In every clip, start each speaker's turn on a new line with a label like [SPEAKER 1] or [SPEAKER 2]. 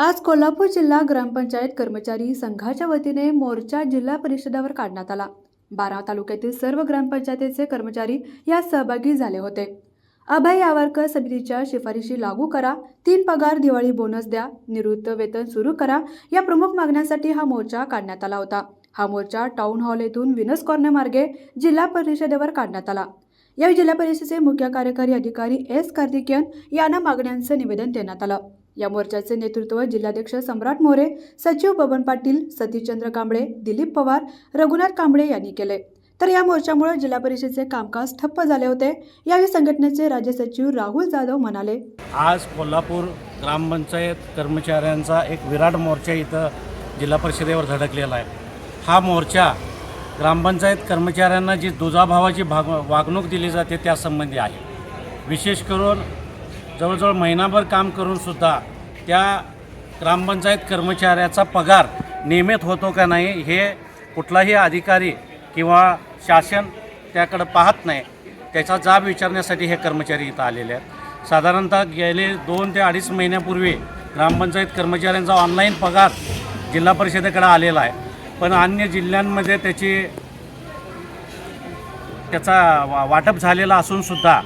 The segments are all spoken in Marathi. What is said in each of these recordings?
[SPEAKER 1] आज कोल्हापूर जिल्हा ग्रामपंचायत कर्मचारी संघाच्या वतीने मोर्चा जिल्हा परिषदेवर काढण्यात आला. बारा तालुक्यातील सर्व ग्रामपंचायतीचे कर्मचारी यात सहभागी झाले होते. अभय यावरकर समितीच्या शिफारशी लागू करा तीन पगार दिवाळी बोनस द्या निवृत्त वेतन सुरू करा या प्रमुख मागण्यांसाठी हा मोर्चा काढण्यात आला होता. हा मोर्चा टाउन हॉल येथून विनस कॉर्नर मार्गे जिल्हा परिषदेवर काढण्यात आला. यावेळी जिल्हा परिषदेचे मुख्य कार्यकारी अधिकारी एस कार्तिकेयन यांना मागण्यांचं निवेदन देण्यात आलं. या मोर्चाचे नेतृत्व जिल्हाध्यक्ष सम्राट मोरे सचिव बबन पाटील सतीशचंद्र कांबळे दिलीप पवार रघुनाथ कांबळे यांनी केले. तर या मोर्चामुळे जिल्हा परिषदेचे कामकाज ठप्प झाले होते. यावेळी संघटनेचे राज्य सचिव राहुल जाधव म्हणाले
[SPEAKER 2] आज कोल्हापूर ग्रामपंचायत कर्मचाऱ्यांचा एक विराट मोर्चा इथं जिल्हा परिषदेवर धडकलेला आहे. हा मोर्चा ग्रामपंचायत कर्मचाऱ्यांना जी दुजाभावाची भाग वागणूक दिली जाते त्यासंबंधी आहे. विशेष करून जवळजवळ महिनाभर काम करूनसुद्धा त्या ग्रामपंचायत कर्मचाऱ्याचा पगार नियमित होतो का नाही हे कुठलाही अधिकारी किंवा शासन त्याकडं पाहत नाही. त्याचा जाब विचारण्यासाठी हे कर्मचारी इथं आलेले आहेत. साधारणतः गेले दोन ते अडीच महिन्यापूर्वी ग्रामपंचायत कर्मचाऱ्यांचा ऑनलाईन पगार जिल्हा परिषदेकडे आलेला आहे. पण अन्य जिल्ह्यांमध्ये त्याची त्याचा वा वाटप झालेला असूनसुद्धा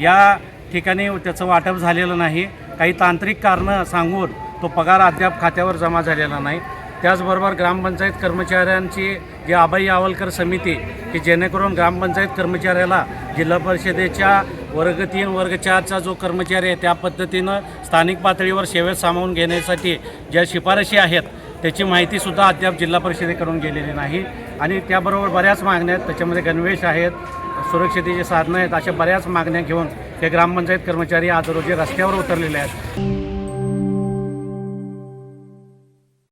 [SPEAKER 2] या ठिकाणी त्याचं वाटप झालेलं नाही. काही तांत्रिक कारणं सांगून तो पगार अद्याप खात्यावर जमा झालेला नाही. त्याचबरोबर ग्रामपंचायत कर्मचाऱ्यांची जी आबाई आवलकर समिती की जेणेकरून ग्रामपंचायत कर्मचाऱ्याला जिल्हा परिषदेच्या वर्ग तीन वर्ग चारचा जो कर्मचारी आहे त्या पद्धतीनं स्थानिक पातळीवर सेवेत सामावून घेण्यासाठी ज्या शिफारशी आहेत त्याची माहितीसुद्धा अद्याप जिल्हा परिषदेकडून गेलेली नाही. आणि त्याबरोबर बऱ्याच मागण्या आहेत. त्याच्यामध्ये गणवेश आहेत सुरक्षितेची साधनं आहेत अशा बऱ्याच मागण्या घेऊन हे ग्रामपंचायत कर्मचारी आज रोजी रस्त्यावर उतरलेले आहेत.